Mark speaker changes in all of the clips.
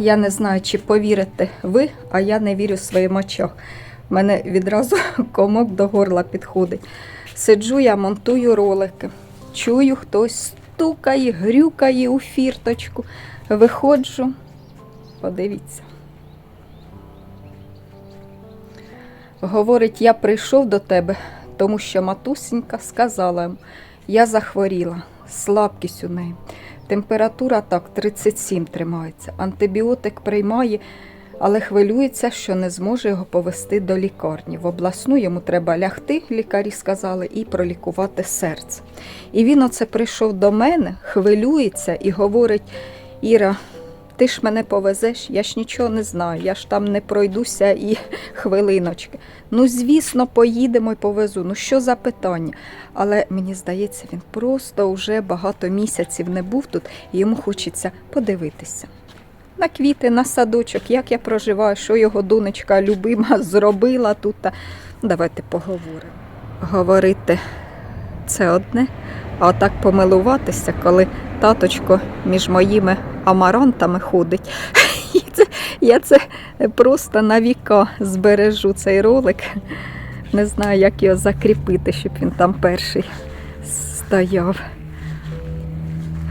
Speaker 1: Я не знаю, чи повірите ви, а я не вірю своїм очам. У мене відразу комок до горла підходить. Сиджу я, монтую ролики. Чую, хтось стукає, грюкає у фірточку. Виходжу. Подивіться. Говорить, я прийшов до тебе, тому що матусенька сказала я захворіла, слабкість у неї. Температура так 37 тримається. Антибіотик приймає, але хвилюється, що не зможе його повести до лікарні. В обласну йому треба лягти, лікарі сказали, і пролікувати серце. І він оце прийшов до мене, хвилюється і говорить: Іра, ти ж мене повезеш, я ж нічого не знаю, я ж там не пройдуся і хвилиночки. Ну, звісно, поїдемо і повезу. Ну що за питання? Але мені здається, він просто вже багато місяців не був тут, і йому хочеться подивитися. На квіти, на садочок, як я проживаю, що його донечка любима зробила тут. Давайте поговоримо. Говорити це одне, а отак помилуватися, коли таточко між моїми амарантами ходить. Це, я це просто на віка збережу цей ролик. Не знаю, як його закріпити, щоб він там перший стояв.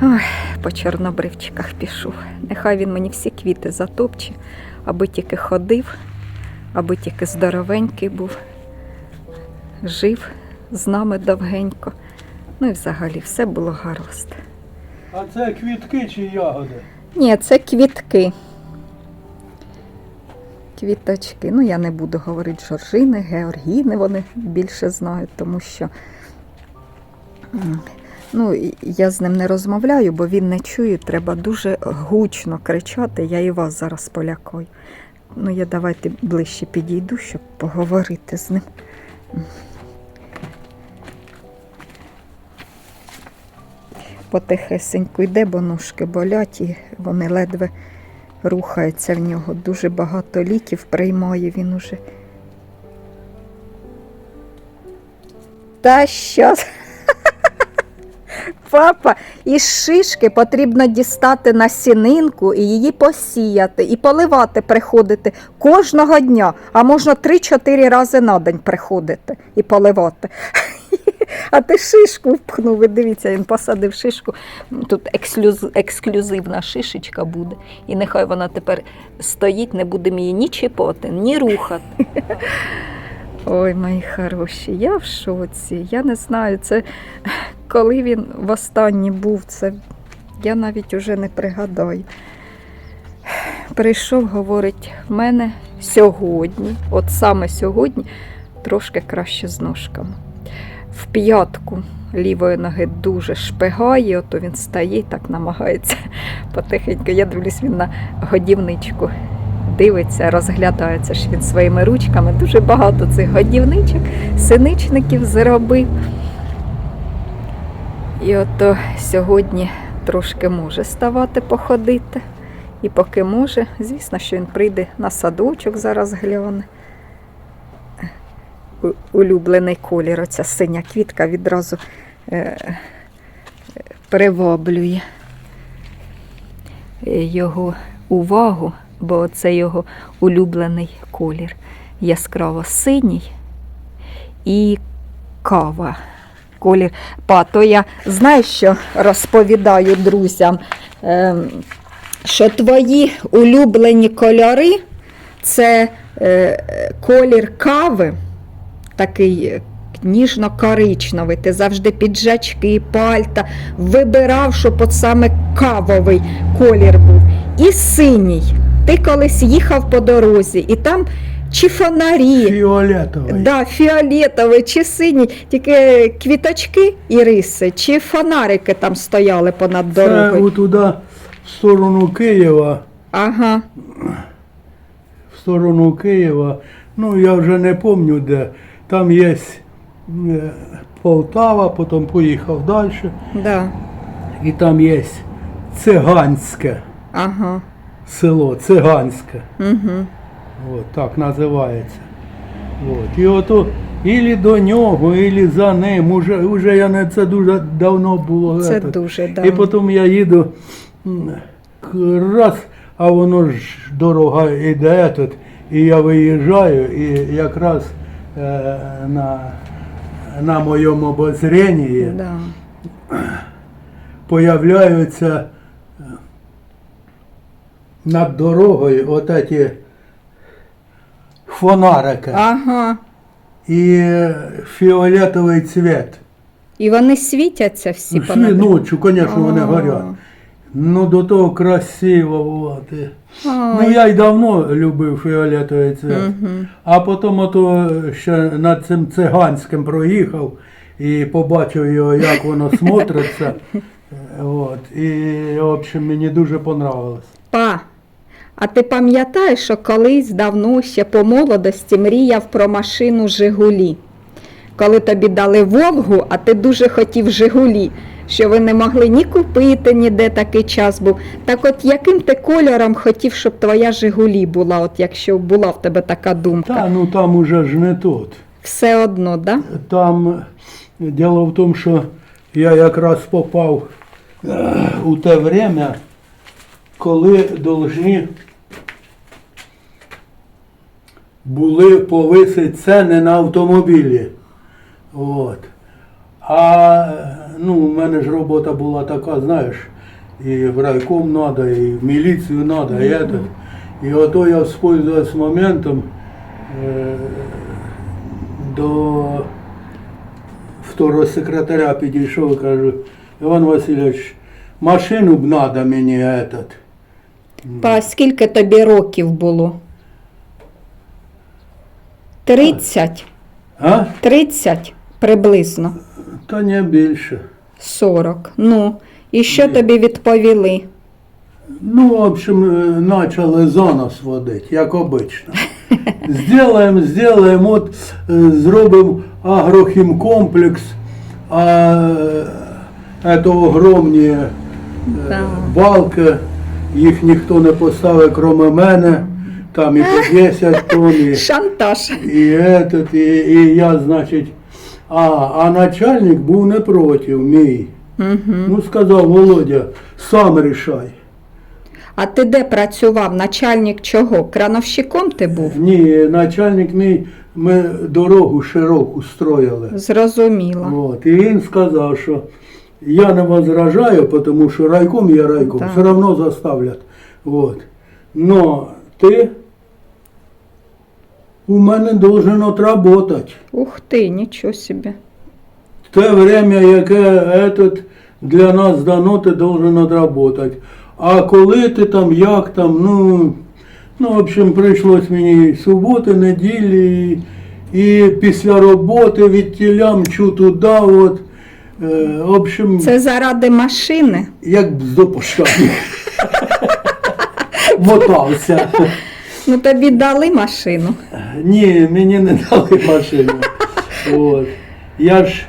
Speaker 1: Ой, по чорнобривчиках пішов. Нехай він мені всі квіти затопче, аби тільки ходив, аби тільки здоровенький був, жив з нами довгенько. Ну і взагалі все було гаразд.
Speaker 2: А це квітки чи ягоди?
Speaker 1: Ні, це квітки. Квіточки. Ну, я не буду говорити жоржини, георгіни, вони більше знають, тому що ну, я з ним не розмовляю, бо він не чує, треба дуже гучно кричати. Я і вас зараз полякаю. Ну, я давайте ближче підійду, щоб поговорити з ним. Потихесеньку йде, бо ножки болять і вони ледве рухаються в нього. Дуже багато ліків приймає він уже. Та що? Папа, із шишки потрібно дістати насінинку і її посіяти, і поливати приходити кожного дня, а можна 3-4 рази на день приходити і поливати. А ти шишку впхнув, дивіться, він посадив шишку. Тут ексклюз, ексклюзивна шишечка буде. І нехай вона тепер стоїть, не будемо її ні чіпати, ні рухати. Ой, мої хороші, я в шоці. Я не знаю, це коли він востаннє був, це я навіть уже не пригадаю. Прийшов, говорить, в мене сьогодні, от саме сьогодні, трошки краще з ножками в п'ятку лівої ноги дуже шпигає, ото він стає і так намагається потихеньку. Я дивлюсь, він на годівничку дивиться, розглядається ж він своїми ручками. Дуже багато цих годівничок, синичників зробив. І ото сьогодні трошки може ставати походити. І поки може, звісно, що він прийде на садочок, зараз гляне улюблений колір. Оця синя квітка відразу е, е, приваблює його увагу, бо це його улюблений колір. Яскраво синій і кава. Колір. Па, то я знаю, що розповідаю друзям, ем, що твої улюблені кольори це е, колір кави такий ніжно-коричневий. Ти завжди піджачки, пальта вибирав, щоб от саме кавовий колір був. І синій. Ти колись їхав по дорозі, і там чи фонарі,
Speaker 2: Фіолетовий.
Speaker 1: да, фіолетовий, чи синій, тільки квіточки і риси, чи фонарики там стояли понад
Speaker 2: Це
Speaker 1: дорогою.
Speaker 2: отуда в сторону Києва,
Speaker 1: Ага.
Speaker 2: в сторону Києва. Ну, я вже не пам'ятаю де. Там є е, Полтава, потім поїхав далі.
Speaker 1: Да.
Speaker 2: І там є циганське
Speaker 1: Ага.
Speaker 2: село, циганське.
Speaker 1: Угу.
Speaker 2: От, так називається. От. І ото ілі до нього, ілі за ним. Уже, уже я не це дуже давно було.
Speaker 1: Це
Speaker 2: ето.
Speaker 1: дуже
Speaker 2: І потім я їду раз, а воно ж дорога тут, і я виїжджаю, і якраз на, на моєму обозренні
Speaker 1: Да.
Speaker 2: появляються е, над дорогою отакі фонарики
Speaker 1: Ага.
Speaker 2: і фіолетовий цвет.
Speaker 1: І вони світяться всі
Speaker 2: Всі
Speaker 1: понад-
Speaker 2: ночі, звісно, вони горять. Ну до того красиво. І-
Speaker 1: Ой.
Speaker 2: Ну я й давно любив фіолетовий цвет.
Speaker 1: Мгм.
Speaker 2: А потім ото ще над цим циганським проїхав і побачив його, як воно смотриться. От. І, в общем, мені дуже понравилось.
Speaker 1: Па, а ти пам'ятаєш, що колись давно ще по молодості мріяв про машину Жигулі? Коли тобі дали Волгу, а ти дуже хотів Жигулі, що ви не могли ні купити ніде такий час був. Так от яким ти кольором хотів, щоб твоя Жигулі була, от якщо була в тебе така думка?
Speaker 2: Та ну там уже ж не тут.
Speaker 1: Все одно, да?
Speaker 2: Там діло в тому, що я якраз попав у те время, коли должні були повисити ціни на автомобілі. От. А ну, у мене ж робота була така, знаєш, і в райком треба, і в міліцію треба, і это. І ото я воспользувався моментом е, до второго секретаря підійшов і кажу, Іван Васильович, машину б надо мені этот.
Speaker 1: Па, скільки тобі років було? Тридцять.
Speaker 2: А?
Speaker 1: Тридцять приблизно.
Speaker 2: Та не більше.
Speaker 1: 40. Ну, і що тобі відповіли?
Speaker 2: Ну, в общем, е, почали за нас водити, як обично. Сделаємо, сделаємо, от е, зробимо агрохімкомплекс, а е, це огромні е,
Speaker 1: Да.
Speaker 2: балки, їх ніхто не поставив, крім мене. Там і по 10 тонн, і,
Speaker 1: Шантаж.
Speaker 2: і, этот, і, і я, значить, а, а начальник був не проти, мій.
Speaker 1: Угу.
Speaker 2: Ну, сказав Володя, сам рішай.
Speaker 1: А ти де працював? Начальник чого? Крановщиком ти був?
Speaker 2: Ні, начальник мій, ми дорогу широку строїли.
Speaker 1: Зрозуміла.
Speaker 2: От, і він сказав, що я не возражаю, тому що райком є райком,
Speaker 1: Так.
Speaker 2: все одно заставлять. От. Но ти у мене должен отработать.
Speaker 1: Ух ти, нічого собі.
Speaker 2: Те время, яке этот, для нас дано, ти должен отработать. А коли ти там, як там, ну, ну, в общем, прийшлось мені суботи, неділі, і, і після роботи від тіля мчу туди, от, е, в общем,
Speaker 1: Це заради машини?
Speaker 2: як бздопоштані. Мотався.
Speaker 1: Ну тобі дали машину.
Speaker 2: Ні, мені не дали машину. От. Я ж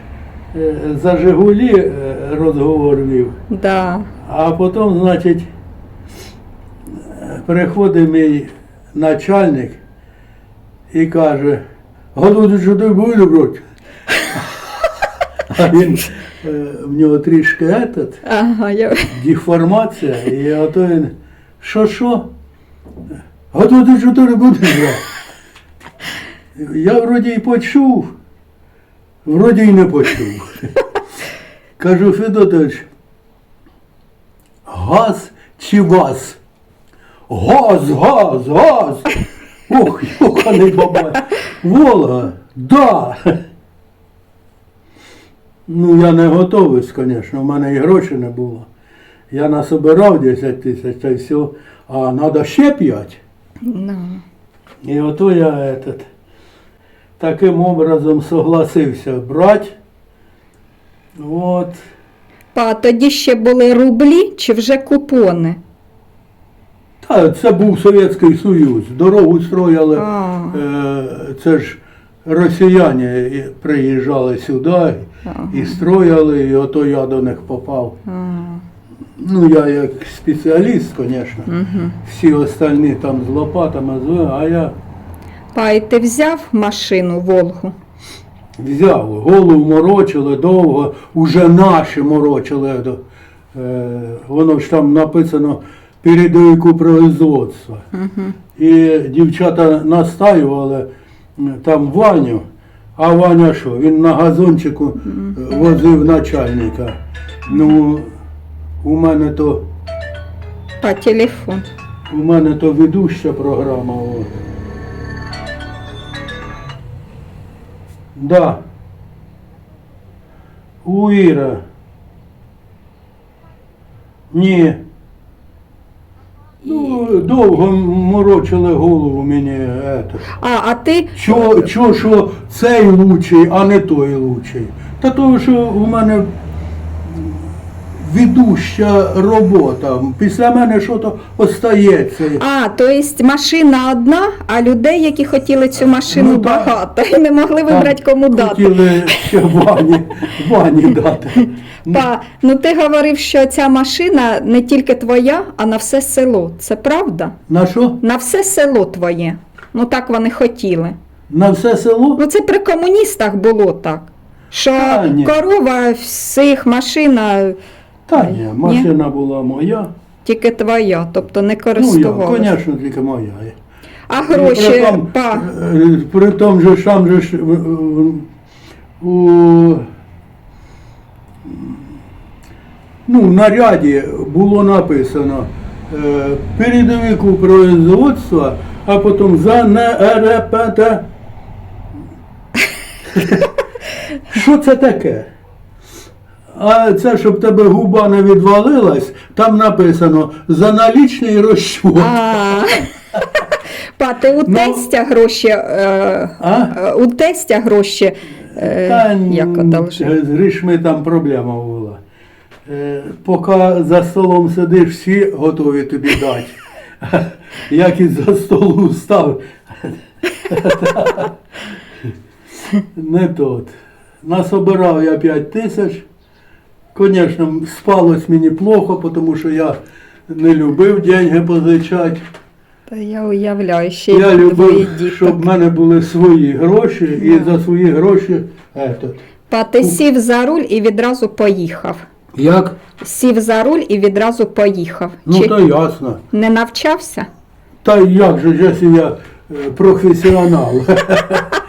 Speaker 2: е, за Жигулі е, розговор вів.
Speaker 1: Да.
Speaker 2: А потім, значить, приходить мій начальник і каже, Гаду, що ти брати? А він, е, в нього трішки этот,
Speaker 1: Ага, я...
Speaker 2: деформація, і ото він, що що? Гаду, ти що ти не будеш брати? Я вроді й почув, вроді й не почув. Кажу, Федотович, газ чи вас? Газ, газ, газ. Ох, йоханий бабай. Волга, да. Ну, я не готовий, звісно, в мене і грошей не було. Я насобирав 10 тисяч та й все, а треба ще 5.
Speaker 1: Ну.
Speaker 2: І ото я этот, таким образом согласився брати. От.
Speaker 1: Па, тоді ще були рублі чи вже купони?
Speaker 2: Та це був Совєтський Союз. Дорогу строїли.
Speaker 1: А.
Speaker 2: Е, це ж росіяни приїжджали сюди і строїли, і ото я до них попав.
Speaker 1: А.
Speaker 2: Ну, я як спеціаліст, звісно.
Speaker 1: Угу.
Speaker 2: Всі остальні там з лопатами, з- а я
Speaker 1: Па, і ти взяв машину Волгу?
Speaker 2: взяв. Голову морочили довго, уже наші морочили. Е, воно ж там написано передовику производства.
Speaker 1: Угу.
Speaker 2: І дівчата настаювали м, там Ваню, а Ваня що? Він на газончику е, возив начальника. Ну, у мене то,
Speaker 1: По телефон.
Speaker 2: у мене то ведуща програма. О. Да. У Іра. Ні. Ну, довго морочили голову мені. Это.
Speaker 1: А, а ти
Speaker 2: Що, що, що цей лучший, а не той лучший. Та того, що у мене ведуща робота. Після мене що то остається.
Speaker 1: А, то есть машина одна, а людей, які хотіли цю машину
Speaker 2: Ну,
Speaker 1: багато, і не могли вибрати кому дати.
Speaker 2: Хотіли ще вані, вані дати.
Speaker 1: Па, ну ти говорив, що ця машина не тільки твоя, а на все село. Це правда?
Speaker 2: На що?
Speaker 1: На все село твоє. Ну так вони хотіли.
Speaker 2: На все село?
Speaker 1: Ну це при комуністах було так. Що
Speaker 2: Та, ні.
Speaker 1: корова всіх машина
Speaker 2: Та ні, машина була моя.
Speaker 1: тільки твоя, тобто не
Speaker 2: Ну, я, звісно, тільки моя.
Speaker 1: а гроші,
Speaker 2: том,
Speaker 1: па,
Speaker 2: е, При тому же ж там же ж в- в- у ну, в наряді було написано е, передовику производства, а потім за НРПТ. Що це таке? А це, щоб тебе губа не відвалилась, там написано за налічний розчет.
Speaker 1: а, па, ти у
Speaker 2: Ну,
Speaker 1: тестя гроші, е,
Speaker 2: А?
Speaker 1: у тестя гроші, е,
Speaker 2: Та,
Speaker 1: як одолжив?
Speaker 2: З грішми там проблема була. Е, Поки за столом сидиш, всі готові тобі дати. Як із за столу став. Не тот. Насобирав я 5 тисяч. Звісно, спалось мені плохо, тому що я не любив деньги позичати.
Speaker 1: Та я уявляю, ще
Speaker 2: Я любив,
Speaker 1: діток.
Speaker 2: щоб в мене були свої гроші, і за свої гроші. Этот.
Speaker 1: Па, ти сів за руль і відразу поїхав.
Speaker 2: Як?
Speaker 1: Сів за руль і відразу поїхав.
Speaker 2: Ну
Speaker 1: Чи
Speaker 2: то ясно.
Speaker 1: не навчався?
Speaker 2: Та як же я е, професіонал.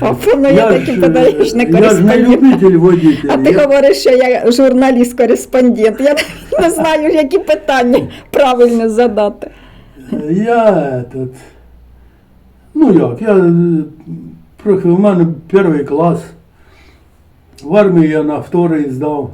Speaker 1: Папа, ну я,
Speaker 2: я,
Speaker 1: такий подаєш не
Speaker 2: е, я ж не
Speaker 1: кореспондент.
Speaker 2: водителя.
Speaker 1: А ти
Speaker 2: Я-
Speaker 1: говориш, що я журналіст-кореспондент. Я не знаю, які питання правильно задати.
Speaker 2: Я этот, ну як, я трохи, у мене перший клас. В армії я на вторий здав.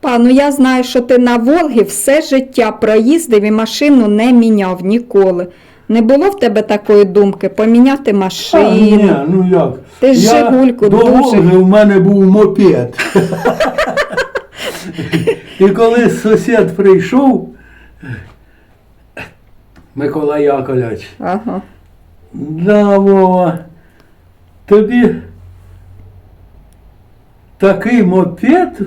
Speaker 1: Па, ну я знаю, що ти на Волгі все життя проїздив і машину не міняв ніколи. Не було в тебе такої думки поміняти машину?
Speaker 2: А, ні, ну як?
Speaker 1: Ти ж
Speaker 2: я
Speaker 1: «Жигульку»
Speaker 2: до
Speaker 1: дуже-
Speaker 2: Волги в мене був мопед. І коли сусід прийшов, Микола Яковлевич,
Speaker 1: Ага.
Speaker 2: Да, Вова, тобі такий мопед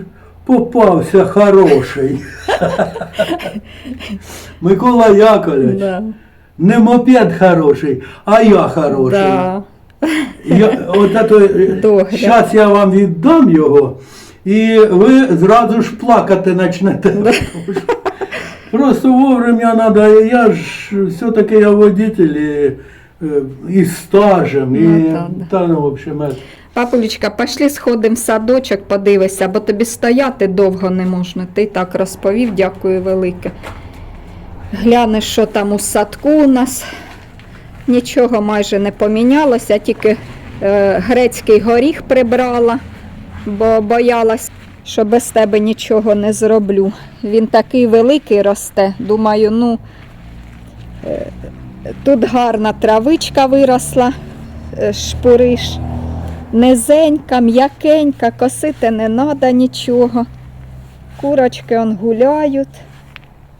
Speaker 2: попався хороший. Микола Яковлевич,
Speaker 1: Да.
Speaker 2: Не мопед хороший, а я хороший.
Speaker 1: Да.
Speaker 2: Я, от ето, зараз я вам віддам його, і ви зразу ж плакати почнете. Просто вовремя треба, я ж все-таки я водитель і, е, і стажем, і
Speaker 1: Ну, та, да.
Speaker 2: та, ну, в общем, е,
Speaker 1: Папулечка, пошли сходимо в садочок, подивися, бо тобі стояти довго не можна. Ти так розповів, дякую велике. Глянеш, що там у садку у нас. Нічого майже не помінялося, тільки е, грецький горіх прибрала, бо боялась, що без тебе нічого не зроблю. Він такий великий росте. Думаю, ну е, тут гарна травичка виросла, е, шпуриш. Низенька, м'якенька, косити не треба нічого. Курочки он гуляють.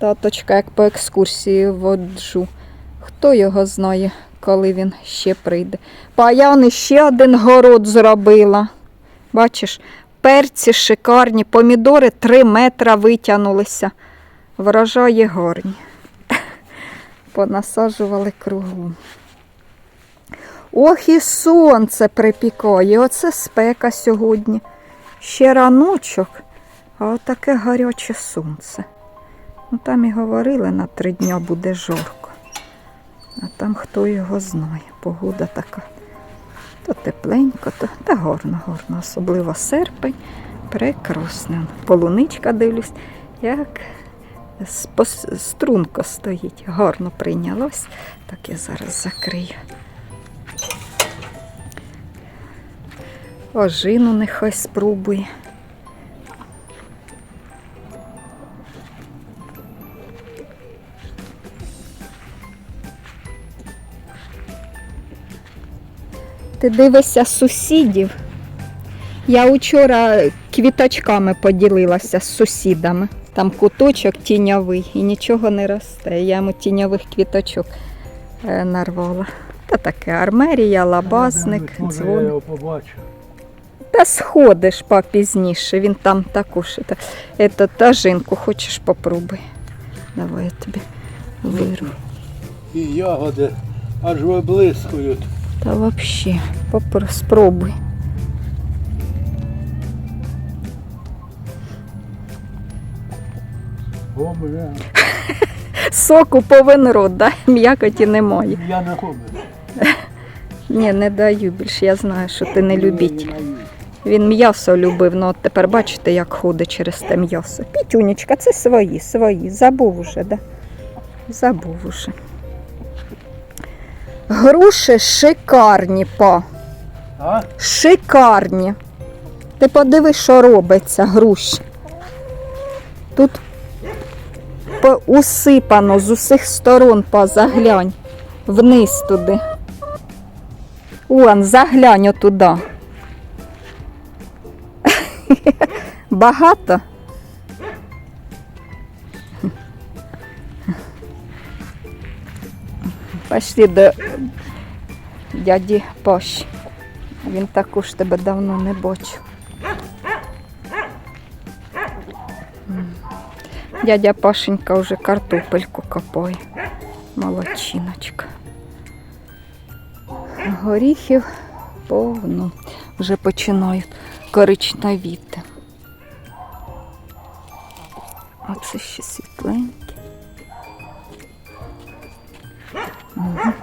Speaker 1: Таточка, як по екскурсії воджу. Хто його знає, коли він ще прийде. Па я он ще один город зробила. Бачиш, перці шикарні, помідори 3 метра витягнулися. Врожаї гарні. Понасаджували кругом. Ох, і сонце припікає. Оце спека сьогодні. Ще раночок, а отаке гаряче сонце. Ну там і говорили, на три дня буде жорко. А там хто його знає. Погода така. То тепленько, то та гарно, гарно. Особливо серпень. Прекрасно. Полуничка дивлюсь, як струнко стоїть. Гарно прийнялось. Так я зараз закрию. Ожину нехай спробує. Ти дивишся сусідів. Я учора квіточками поділилася з сусідами. Там куточок тіньовий і нічого не росте. Я йому тіньових квіточок е, нарвала. Та таке армерія, лабасник, дзвон. Та сходиш попізніше, він там також. Это, та жінку хочеш попробуй. Давай я тобі вирву.
Speaker 2: І ягоди аж виблискують.
Speaker 1: Та взагалі, спробуй.
Speaker 2: О, бля.
Speaker 1: Соку повен рот, да? м'якоті немає.
Speaker 2: Я не ходжу.
Speaker 1: Ні, не даю більше, я знаю, що ти не любитель. Він м'ясо любив, ну от тепер бачите, як ходить через те м'ясо. Пітюнечка, це свої, свої. Забув уже, да? Забув уже. Груші шикарні, па.
Speaker 2: А?
Speaker 1: Шикарні. Ти подиви, що робиться, груші. Тут усипано з усіх сторон, па, заглянь. Вниз туди. Вон, заглянь отуда. Багато? Пошли до дяді Паші. Він також тебе давно не бачив. Дядя Пашенька вже картопельку копає. Молодчиночка. Горіхів повно. Вже починають коричневіти. Оце ще світленьке.
Speaker 2: Mm-hmm.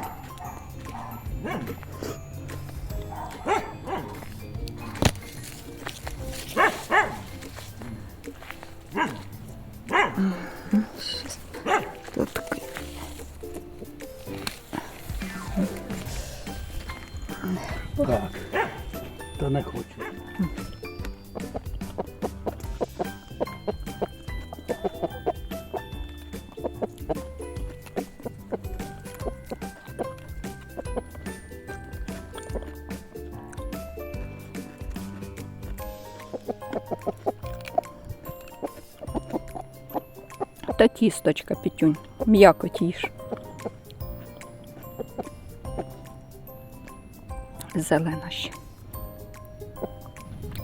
Speaker 2: Та
Speaker 1: тісточка, пітюнь. М'яко тіш. Зелена ще.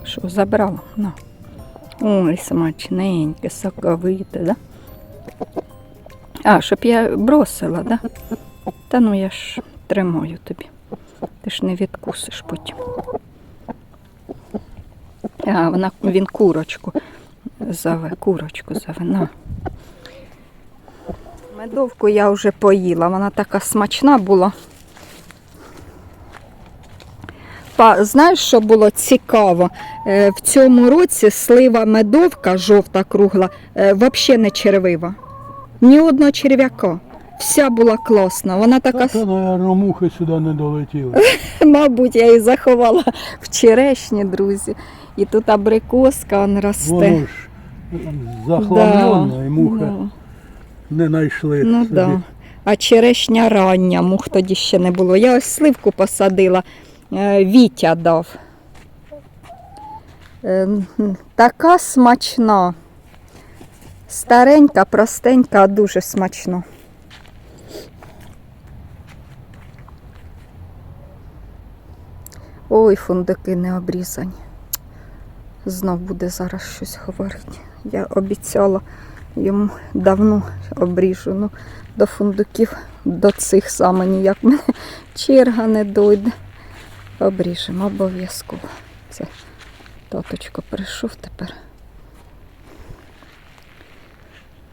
Speaker 1: Що, забрала? На. Ой, смачненьке, соковите, да? А, щоб я бросила, да? Та ну я ж тримаю тобі. Ти ж не відкусиш потім. А, вона, він курочку зове, курочку зове. На. Медовку я вже поїла, вона така смачна була. Па, знаєш, що було цікаво? Е, в цьому році слива медовка жовта кругла, е, взагалі не червива. Ні одного черв'яка. Вся була класна. Вона така,
Speaker 2: Та, та, мухи сюди не долетіли.
Speaker 1: мабуть, я її заховала в черешні, друзі. І тут абрикоска он росте.
Speaker 2: Воно ж захламлено, і мухи
Speaker 1: Да.
Speaker 2: Не знайшли.
Speaker 1: Ну
Speaker 2: собі.
Speaker 1: да. А черешня рання, мух тоді ще не було. Я ось сливку посадила, е, Вітя дав. Е, Така смачна. Старенька, простенька, а дуже смачно. Ой, фундуки не обрізані. Знов буде зараз щось говорити. Я обіцяла йому давно обріжу. Ну, до фундуків, до цих саме ніяк мене черга не дойде. Обріжемо обов'язково. Це таточко прийшов тепер.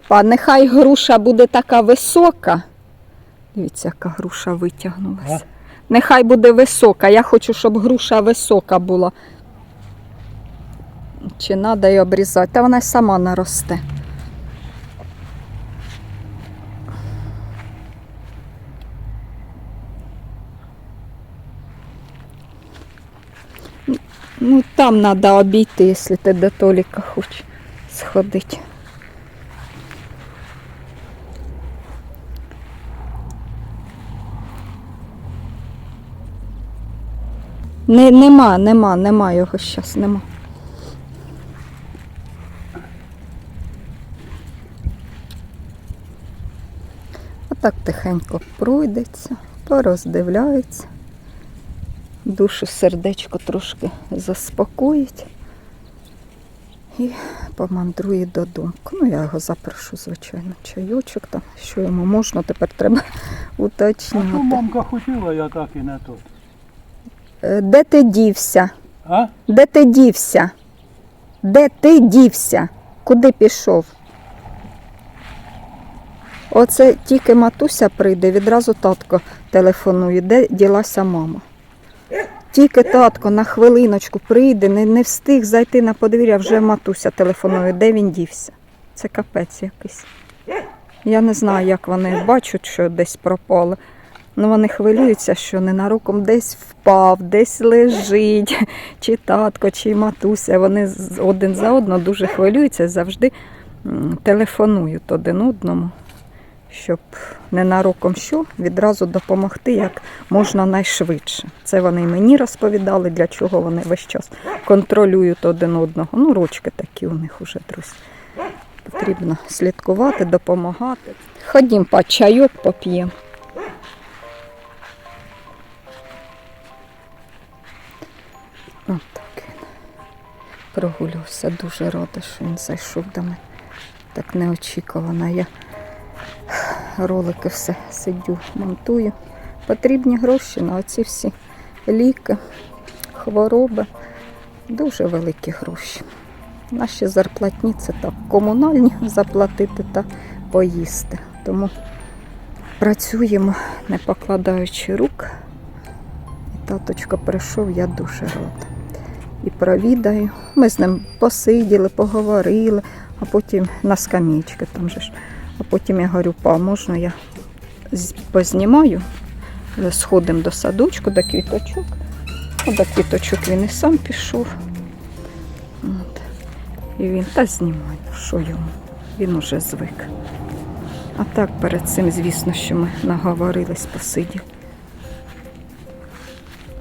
Speaker 1: Па, нехай груша буде така висока. Дивіться, яка груша витягнулася. Нехай буде висока. Я хочу, щоб груша висока була. Чи треба її обрізати? Та вона й сама наросте. Ну, там треба обійти, якщо ти до Толіка хочеш сходити. Не, нема, нема, нема його зараз, нема. Отак тихенько пройдеться, пороздивляється. Душу, сердечко трошки заспокоїть і помандрує додому. Ну, я його запрошу, звичайно, чайочок там, що йому можна, тепер треба
Speaker 2: А що мамка хотіла, я так і не тут.
Speaker 1: Е, Де ти дівся?
Speaker 2: А?
Speaker 1: Де ти дівся? Де ти дівся? Куди пішов? Оце тільки матуся прийде, відразу татко телефонує, де ділася мама. Тільки татко на хвилиночку прийде, не, не встиг зайти на подвір'я, вже матуся телефонує, де він дівся. Це капець якийсь. Я не знаю, як вони бачать, що десь пропали. Ну, вони хвилюються, що ненароком десь впав, десь лежить, чи татко, чи матуся. Вони один за одного дуже хвилюються, завжди телефонують один одному, щоб ненароком що відразу допомогти як можна найшвидше. Це вони мені розповідали, для чого вони весь час контролюють один одного. Ну, рочки такі у них уже, друзі. Потрібно слідкувати, допомагати. Ходім, по чайок поп'ємо. От так він прогулювався. Дуже рада, що він зайшов до мене. Так неочікувано. Я ролики все сидю, монтую. Потрібні гроші на оці всі ліки, хвороби. Дуже великі гроші. Наші зарплатні це так комунальні заплатити та поїсти. Тому працюємо, не покладаючи рук. І таточка прийшов, я дуже рада. І провідаю. Ми з ним посиділи, поговорили, а потім на скам'ячки там же ж. А потім я говорю, па, можна я познімаю, сходимо до садочку, до квіточок. Ну, до квіточок він і сам пішов. От. І він та знімай, ну, що йому. Він уже звик. А так перед цим, звісно, що ми наговорились, посиділи.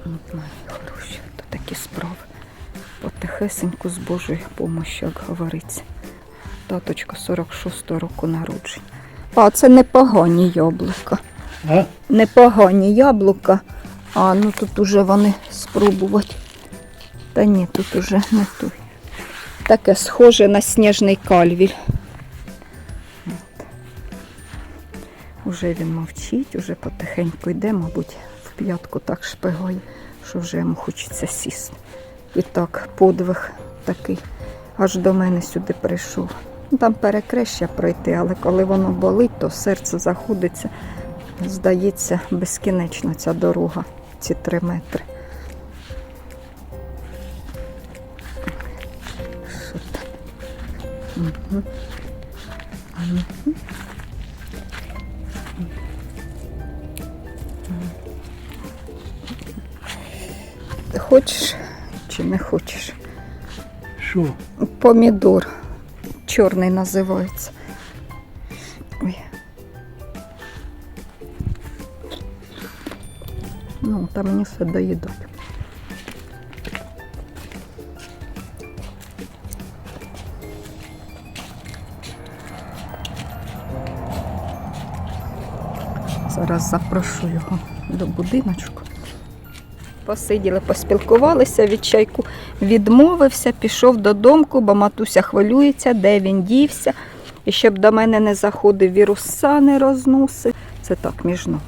Speaker 1: От мої хороші, то такі справи. Потихесеньку з Божою помощі, як говориться. Таточка 46-го року народження. А це непогані яблука.
Speaker 2: А?
Speaker 1: Непогані яблука. А, ну тут уже вони спробувати. Та ні, тут уже не той. Таке схоже на сніжний кальвіль. От. Уже він мовчить, уже потихеньку йде, мабуть, в п'ятку так шпигає, що вже йому хочеться сісти. І так, подвиг такий, аж до мене сюди прийшов. Там перекреща пройти, але коли воно болить, то серце заходиться. Здається, безкінечна ця дорога, ці три метри. Що там? Мгм. Ти хочеш чи не хочеш?
Speaker 2: Що?
Speaker 1: Помідор. Чорний називається. Ой. Ну, там мені все доїдуть. Зараз запрошу його до будиночку. Посиділи, поспілкувалися від чайку, відмовився, пішов додому, бо матуся хвилюється, де він дівся. І щоб до мене не заходив віруса, не розносив. Це так між нами.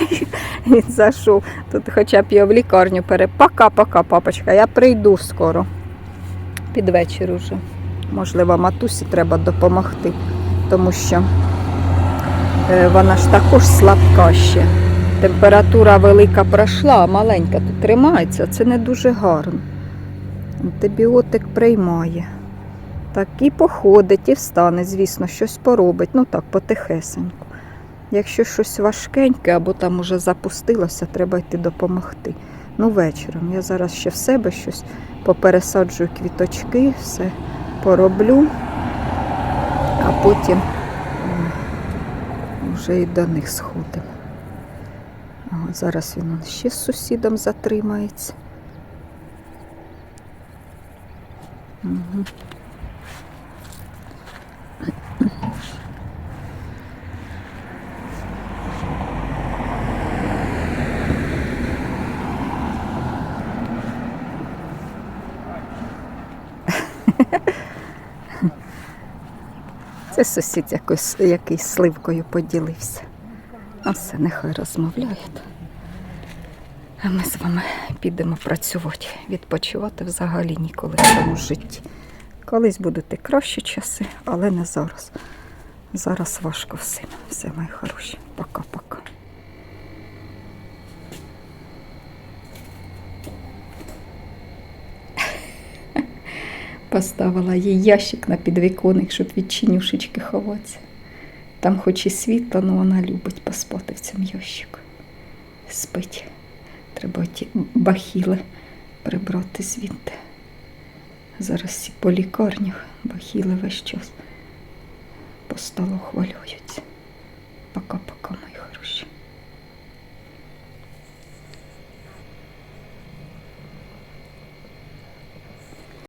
Speaker 1: Він зайшов. Тут хоча б його в лікарню пере. Пока-пока, папочка, я прийду скоро. Під вечір уже. Можливо, матусі треба допомогти тому що е, вона ж також слабка ще. Температура велика пройшла, а маленька тут тримається, це не дуже гарно. Антибіотик приймає. Так і походить, і встане, звісно, щось поробить, ну так, потихесеньку. Якщо щось важкеньке або там уже запустилося, треба йти допомогти. Ну, вечором. Я зараз ще в себе щось попересаджую квіточки, все пороблю, а потім вже і до них сходимо. Зараз він ще з сусідом затримається. Угу. Це сусід якось, якийсь сливкою поділився. Все, нехай розмовляють. А ми з вами підемо працювати, відпочивати взагалі ніколи в цьому житті. Колись будуть і кращі часи, але не зараз. Зараз важко всім. Все, мої хороші. Пока-пока. Поставила їй ящик на підвіконник, щоб від чинюшечки ховатися. Там хоч і світло, але вона любить поспати в цьому ящику. Спить. Треба ті бахіли прибрати звідти. Зараз всі по лікарнях бахіли весь час по столу хвилюються. Пока-пока.